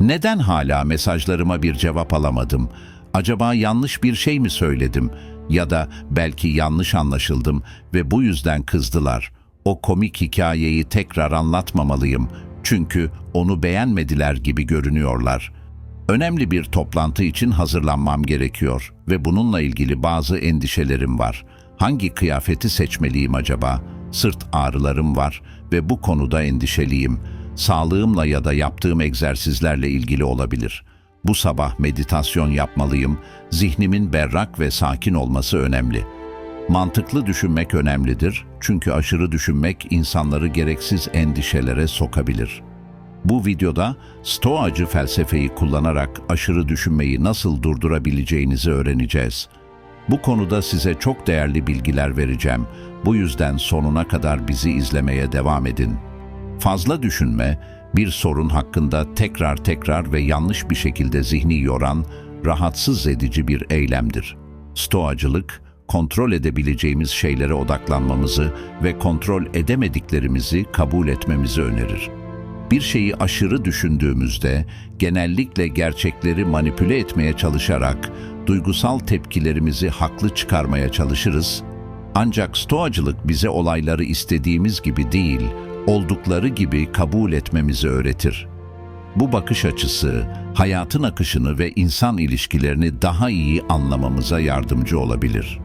Neden hala mesajlarıma bir cevap alamadım? Acaba yanlış bir şey mi söyledim? Ya da belki yanlış anlaşıldım ve bu yüzden kızdılar. O komik hikayeyi tekrar anlatmamalıyım. Çünkü onu beğenmediler gibi görünüyorlar. Önemli bir toplantı için hazırlanmam gerekiyor ve bununla ilgili bazı endişelerim var. Hangi kıyafeti seçmeliyim acaba? Sırt ağrılarım var ve bu konuda endişeliyim. Sağlığımla ya da yaptığım egzersizlerle ilgili olabilir. Bu sabah meditasyon yapmalıyım. Zihnimin berrak ve sakin olması önemli. Mantıklı düşünmek önemlidir çünkü aşırı düşünmek insanları gereksiz endişelere sokabilir. Bu videoda Stoacı felsefeyi kullanarak aşırı düşünmeyi nasıl durdurabileceğinizi öğreneceğiz. Bu konuda size çok değerli bilgiler vereceğim. Bu yüzden sonuna kadar bizi izlemeye devam edin. Fazla düşünme, bir sorun hakkında tekrar tekrar ve yanlış bir şekilde zihni yoran, rahatsız edici bir eylemdir. Stoacılık, kontrol edebileceğimiz şeylere odaklanmamızı ve kontrol edemediklerimizi kabul etmemizi önerir. Bir şeyi aşırı düşündüğümüzde genellikle gerçekleri manipüle etmeye çalışarak duygusal tepkilerimizi haklı çıkarmaya çalışırız. Ancak stoacılık bize olayları istediğimiz gibi değil, oldukları gibi kabul etmemizi öğretir. Bu bakış açısı hayatın akışını ve insan ilişkilerini daha iyi anlamamıza yardımcı olabilir.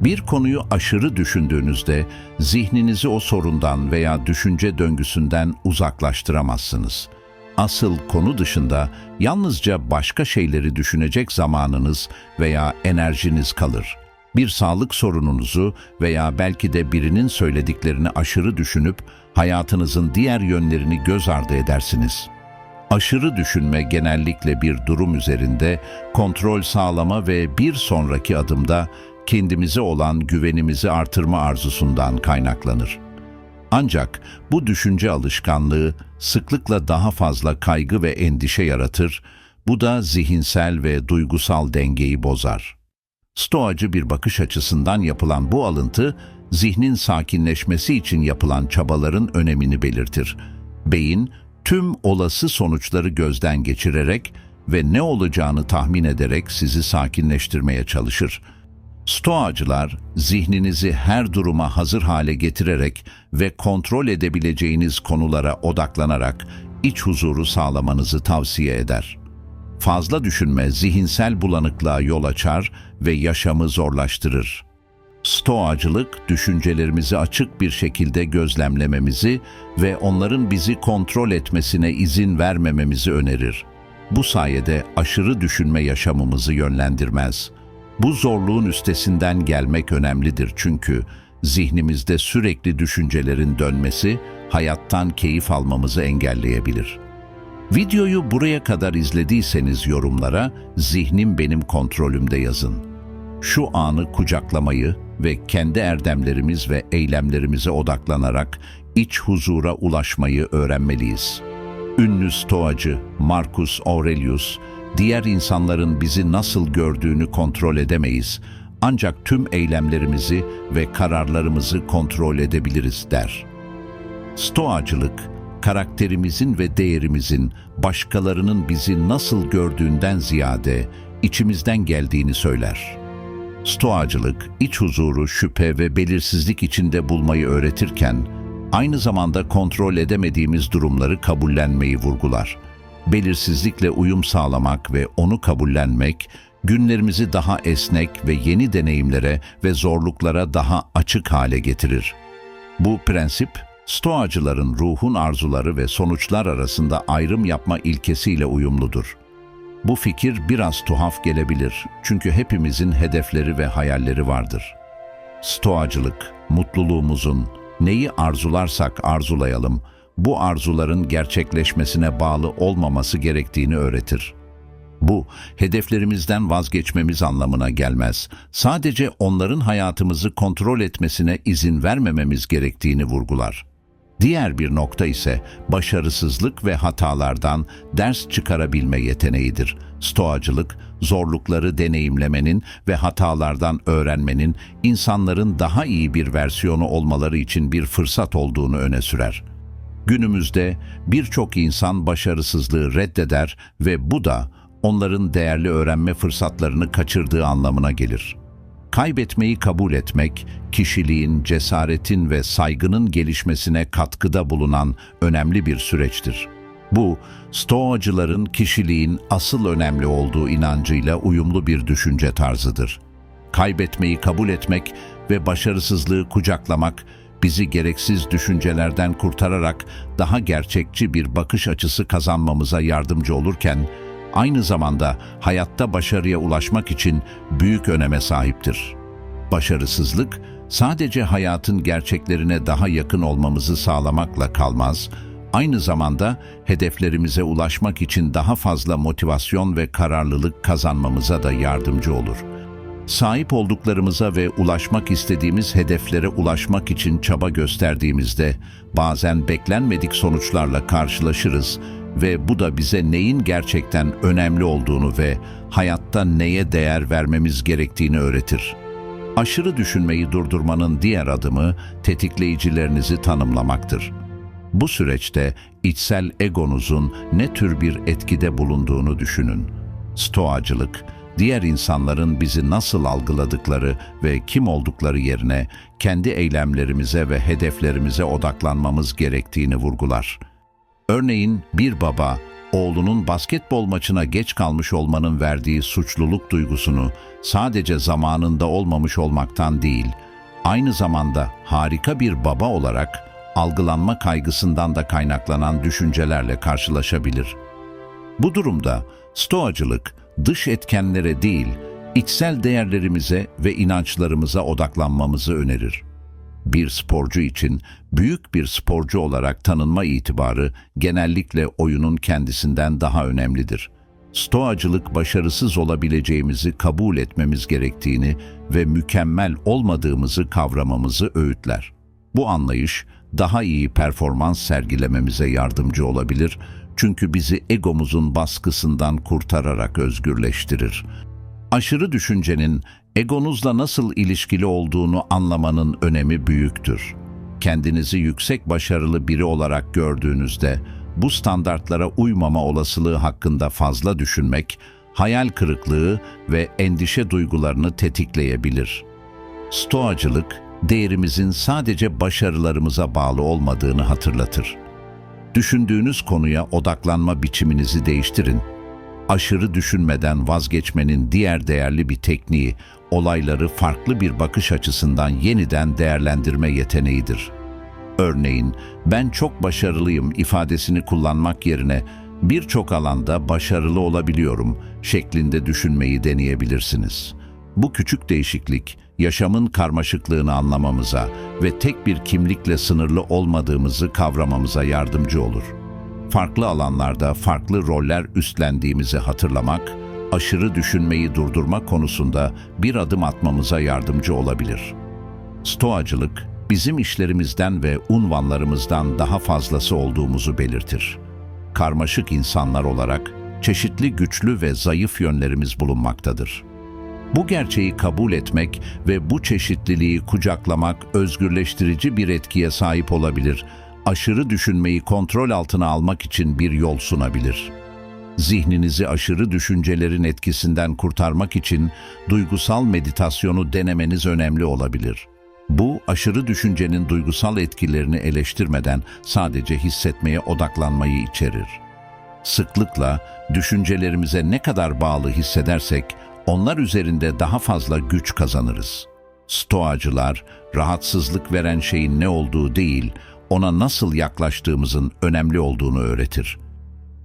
Bir konuyu aşırı düşündüğünüzde zihninizi o sorundan veya düşünce döngüsünden uzaklaştıramazsınız. Asıl konu dışında yalnızca başka şeyleri düşünecek zamanınız veya enerjiniz kalır. Bir sağlık sorununuzu veya belki de birinin söylediklerini aşırı düşünüp hayatınızın diğer yönlerini göz ardı edersiniz. Aşırı düşünme genellikle bir durum üzerinde kontrol sağlama ve bir sonraki adımda kendimize olan güvenimizi artırma arzusundan kaynaklanır. Ancak bu düşünce alışkanlığı sıklıkla daha fazla kaygı ve endişe yaratır, bu da zihinsel ve duygusal dengeyi bozar. Stoacı bir bakış açısından yapılan bu alıntı, zihnin sakinleşmesi için yapılan çabaların önemini belirtir. Beyin, tüm olası sonuçları gözden geçirerek ve ne olacağını tahmin ederek sizi sakinleştirmeye çalışır. Stoacılar, zihninizi her duruma hazır hale getirerek ve kontrol edebileceğiniz konulara odaklanarak iç huzuru sağlamanızı tavsiye eder. Fazla düşünme zihinsel bulanıklığa yol açar ve yaşamı zorlaştırır. Stoacılık, düşüncelerimizi açık bir şekilde gözlemlememizi ve onların bizi kontrol etmesine izin vermememizi önerir. Bu sayede aşırı düşünme yaşamımızı yönlendirmez. Bu zorluğun üstesinden gelmek önemlidir çünkü zihnimizde sürekli düşüncelerin dönmesi hayattan keyif almamızı engelleyebilir. Videoyu buraya kadar izlediyseniz yorumlara zihnim benim kontrolümde yazın. Şu anı kucaklamayı ve kendi erdemlerimiz ve eylemlerimize odaklanarak iç huzura ulaşmayı öğrenmeliyiz. Ünlü stoacı Marcus Aurelius, diğer insanların bizi nasıl gördüğünü kontrol edemeyiz ancak tüm eylemlerimizi ve kararlarımızı kontrol edebiliriz der. Stoacılık, karakterimizin ve değerimizin başkalarının bizi nasıl gördüğünden ziyade içimizden geldiğini söyler. Stoacılık, iç huzuru, şüphe ve belirsizlik içinde bulmayı öğretirken, aynı zamanda kontrol edemediğimiz durumları kabullenmeyi vurgular. Belirsizlikle uyum sağlamak ve onu kabullenmek, günlerimizi daha esnek ve yeni deneyimlere ve zorluklara daha açık hale getirir. Bu prensip, Stoacıların ruhun arzuları ve sonuçlar arasında ayrım yapma ilkesiyle uyumludur. Bu fikir biraz tuhaf gelebilir çünkü hepimizin hedefleri ve hayalleri vardır. Stoacılık, mutluluğumuzun, neyi arzularsak arzulayalım, bu arzuların gerçekleşmesine bağlı olmaması gerektiğini öğretir. Bu, hedeflerimizden vazgeçmemiz anlamına gelmez. Sadece onların hayatımızı kontrol etmesine izin vermememiz gerektiğini vurgular. Diğer bir nokta ise başarısızlık ve hatalardan ders çıkarabilme yeteneğidir. Stoacılık, zorlukları deneyimlemenin ve hatalardan öğrenmenin insanların daha iyi bir versiyonu olmaları için bir fırsat olduğunu öne sürer. Günümüzde birçok insan başarısızlığı reddeder ve bu da onların değerli öğrenme fırsatlarını kaçırdığı anlamına gelir. Kaybetmeyi kabul etmek, kişiliğin, cesaretin ve saygının gelişmesine katkıda bulunan önemli bir süreçtir. Bu, Stoacıların kişiliğin asıl önemli olduğu inancıyla uyumlu bir düşünce tarzıdır. Kaybetmeyi kabul etmek ve başarısızlığı kucaklamak, bizi gereksiz düşüncelerden kurtararak daha gerçekçi bir bakış açısı kazanmamıza yardımcı olurken, aynı zamanda hayatta başarıya ulaşmak için büyük öneme sahiptir. Başarısızlık, sadece hayatın gerçeklerine daha yakın olmamızı sağlamakla kalmaz, aynı zamanda hedeflerimize ulaşmak için daha fazla motivasyon ve kararlılık kazanmamıza da yardımcı olur. Sahip olduklarımıza ve ulaşmak istediğimiz hedeflere ulaşmak için çaba gösterdiğimizde bazen beklenmedik sonuçlarla karşılaşırız ve bu da bize neyin gerçekten önemli olduğunu ve hayatta neye değer vermemiz gerektiğini öğretir. Aşırı düşünmeyi durdurmanın diğer adımı tetikleyicilerinizi tanımlamaktır. Bu süreçte içsel egonuzun ne tür bir etkide bulunduğunu düşünün. Stoacılık, diğer insanların bizi nasıl algıladıkları ve kim oldukları yerine kendi eylemlerimize ve hedeflerimize odaklanmamız gerektiğini vurgular. Örneğin bir baba, oğlunun basketbol maçına geç kalmış olmanın verdiği suçluluk duygusunu sadece zamanında olmamış olmaktan değil, aynı zamanda harika bir baba olarak algılanma kaygısından da kaynaklanan düşüncelerle karşılaşabilir. Bu durumda stoacılık dış etkenlere değil, içsel değerlerimize ve inançlarımıza odaklanmamızı önerir. Bir sporcu için büyük bir sporcu olarak tanınma itibarı genellikle oyunun kendisinden daha önemlidir. Stoacılık başarısız olabileceğimizi kabul etmemiz gerektiğini ve mükemmel olmadığımızı kavramamızı öğütler. Bu anlayış daha iyi performans sergilememize yardımcı olabilir çünkü bizi egomuzun baskısından kurtararak özgürleştirir. Aşırı düşüncenin egonuzla nasıl ilişkili olduğunu anlamanın önemi büyüktür. Kendinizi yüksek başarılı biri olarak gördüğünüzde bu standartlara uymama olasılığı hakkında fazla düşünmek, hayal kırıklığı ve endişe duygularını tetikleyebilir. Stoacılık, değerimizin sadece başarılarımıza bağlı olmadığını hatırlatır. Düşündüğünüz konuya odaklanma biçiminizi değiştirin. Aşırı düşünmeden vazgeçmenin diğer değerli bir tekniği, olayları farklı bir bakış açısından yeniden değerlendirme yeteneğidir. Örneğin, ben çok başarılıyım ifadesini kullanmak yerine birçok alanda başarılı olabiliyorum şeklinde düşünmeyi deneyebilirsiniz. Bu küçük değişiklik, yaşamın karmaşıklığını anlamamıza ve tek bir kimlikle sınırlı olmadığımızı kavramamıza yardımcı olur. Farklı alanlarda farklı roller üstlendiğimizi hatırlamak, aşırı düşünmeyi durdurma konusunda bir adım atmamıza yardımcı olabilir. Stoacılık, bizim işlerimizden ve unvanlarımızdan daha fazlası olduğumuzu belirtir. Karmaşık insanlar olarak çeşitli güçlü ve zayıf yönlerimiz bulunmaktadır. Bu gerçeği kabul etmek ve bu çeşitliliği kucaklamak özgürleştirici bir etkiye sahip olabilir. Aşırı düşünmeyi kontrol altına almak için bir yol sunabilir. Zihninizi aşırı düşüncelerin etkisinden kurtarmak için duygusal meditasyonu denemeniz önemli olabilir. Bu, aşırı düşüncenin duygusal etkilerini eleştirmeden sadece hissetmeye odaklanmayı içerir. Sıklıkla düşüncelerimize ne kadar bağlı hissedersek, onlar üzerinde daha fazla güç kazanırız. Stoacılar, rahatsızlık veren şeyin ne olduğu değil, ona nasıl yaklaştığımızın önemli olduğunu öğretir.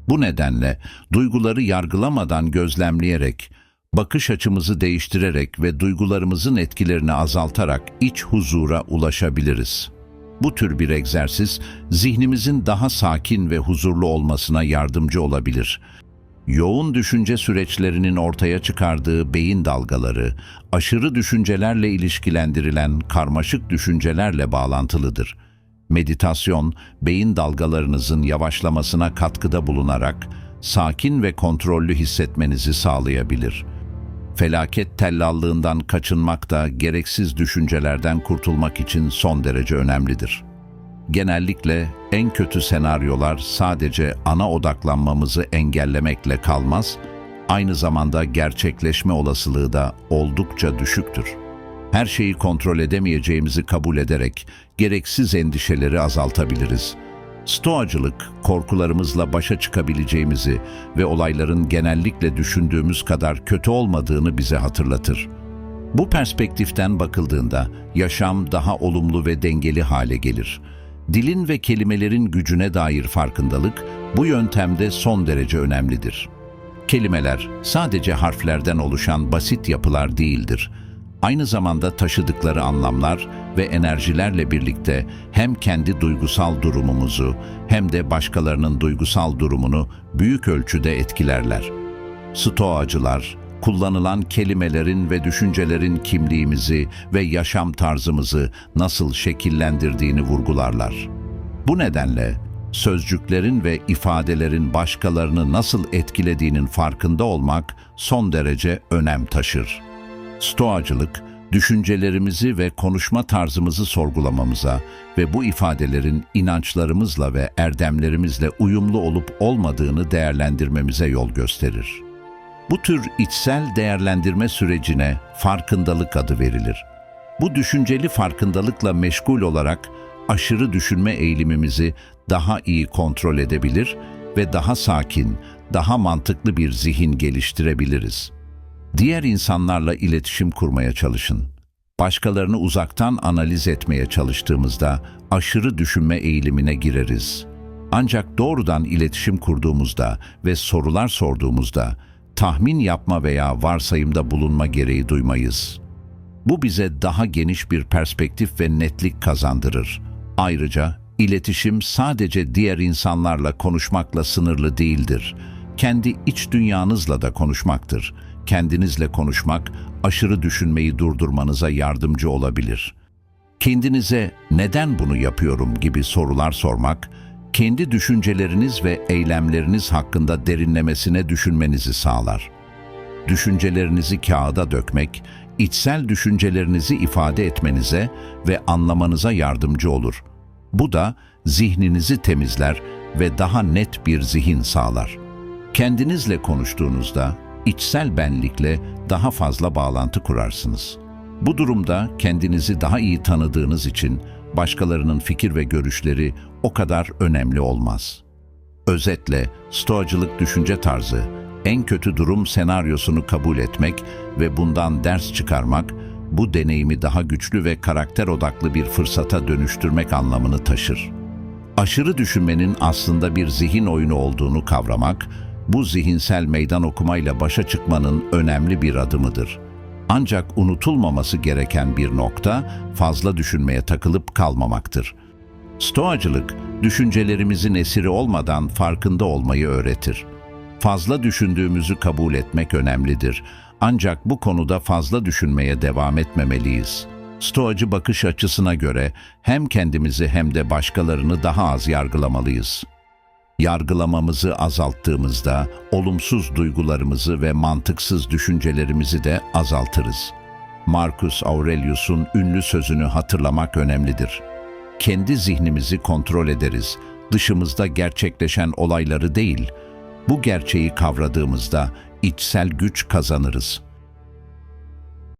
Bu nedenle duyguları yargılamadan gözlemleyerek, bakış açımızı değiştirerek ve duygularımızın etkilerini azaltarak iç huzura ulaşabiliriz. Bu tür bir egzersiz, zihnimizin daha sakin ve huzurlu olmasına yardımcı olabilir yoğun düşünce süreçlerinin ortaya çıkardığı beyin dalgaları, aşırı düşüncelerle ilişkilendirilen karmaşık düşüncelerle bağlantılıdır. Meditasyon, beyin dalgalarınızın yavaşlamasına katkıda bulunarak sakin ve kontrollü hissetmenizi sağlayabilir. Felaket tellallığından kaçınmak da gereksiz düşüncelerden kurtulmak için son derece önemlidir. Genellikle en kötü senaryolar sadece ana odaklanmamızı engellemekle kalmaz, aynı zamanda gerçekleşme olasılığı da oldukça düşüktür. Her şeyi kontrol edemeyeceğimizi kabul ederek gereksiz endişeleri azaltabiliriz. Stoacılık, korkularımızla başa çıkabileceğimizi ve olayların genellikle düşündüğümüz kadar kötü olmadığını bize hatırlatır. Bu perspektiften bakıldığında yaşam daha olumlu ve dengeli hale gelir. Dilin ve kelimelerin gücüne dair farkındalık bu yöntemde son derece önemlidir. Kelimeler sadece harflerden oluşan basit yapılar değildir. Aynı zamanda taşıdıkları anlamlar ve enerjilerle birlikte hem kendi duygusal durumumuzu hem de başkalarının duygusal durumunu büyük ölçüde etkilerler. Stoacılar, kullanılan kelimelerin ve düşüncelerin kimliğimizi ve yaşam tarzımızı nasıl şekillendirdiğini vurgularlar. Bu nedenle sözcüklerin ve ifadelerin başkalarını nasıl etkilediğinin farkında olmak son derece önem taşır. Stoacılık, düşüncelerimizi ve konuşma tarzımızı sorgulamamıza ve bu ifadelerin inançlarımızla ve erdemlerimizle uyumlu olup olmadığını değerlendirmemize yol gösterir. Bu tür içsel değerlendirme sürecine farkındalık adı verilir. Bu düşünceli farkındalıkla meşgul olarak aşırı düşünme eğilimimizi daha iyi kontrol edebilir ve daha sakin, daha mantıklı bir zihin geliştirebiliriz. Diğer insanlarla iletişim kurmaya çalışın. Başkalarını uzaktan analiz etmeye çalıştığımızda aşırı düşünme eğilimine gireriz. Ancak doğrudan iletişim kurduğumuzda ve sorular sorduğumuzda tahmin yapma veya varsayımda bulunma gereği duymayız. Bu bize daha geniş bir perspektif ve netlik kazandırır. Ayrıca iletişim sadece diğer insanlarla konuşmakla sınırlı değildir. Kendi iç dünyanızla da konuşmaktır. Kendinizle konuşmak aşırı düşünmeyi durdurmanıza yardımcı olabilir. Kendinize neden bunu yapıyorum gibi sorular sormak, kendi düşünceleriniz ve eylemleriniz hakkında derinlemesine düşünmenizi sağlar. Düşüncelerinizi kağıda dökmek, içsel düşüncelerinizi ifade etmenize ve anlamanıza yardımcı olur. Bu da zihninizi temizler ve daha net bir zihin sağlar. Kendinizle konuştuğunuzda içsel benlikle daha fazla bağlantı kurarsınız. Bu durumda kendinizi daha iyi tanıdığınız için başkalarının fikir ve görüşleri o kadar önemli olmaz. Özetle, stoacılık düşünce tarzı, en kötü durum senaryosunu kabul etmek ve bundan ders çıkarmak, bu deneyimi daha güçlü ve karakter odaklı bir fırsata dönüştürmek anlamını taşır. Aşırı düşünmenin aslında bir zihin oyunu olduğunu kavramak, bu zihinsel meydan okumayla başa çıkmanın önemli bir adımıdır. Ancak unutulmaması gereken bir nokta fazla düşünmeye takılıp kalmamaktır. Stoacılık, düşüncelerimizin esiri olmadan farkında olmayı öğretir. Fazla düşündüğümüzü kabul etmek önemlidir. Ancak bu konuda fazla düşünmeye devam etmemeliyiz. Stoacı bakış açısına göre hem kendimizi hem de başkalarını daha az yargılamalıyız. Yargılamamızı azalttığımızda olumsuz duygularımızı ve mantıksız düşüncelerimizi de azaltırız. Marcus Aurelius'un ünlü sözünü hatırlamak önemlidir. Kendi zihnimizi kontrol ederiz, dışımızda gerçekleşen olayları değil. Bu gerçeği kavradığımızda içsel güç kazanırız.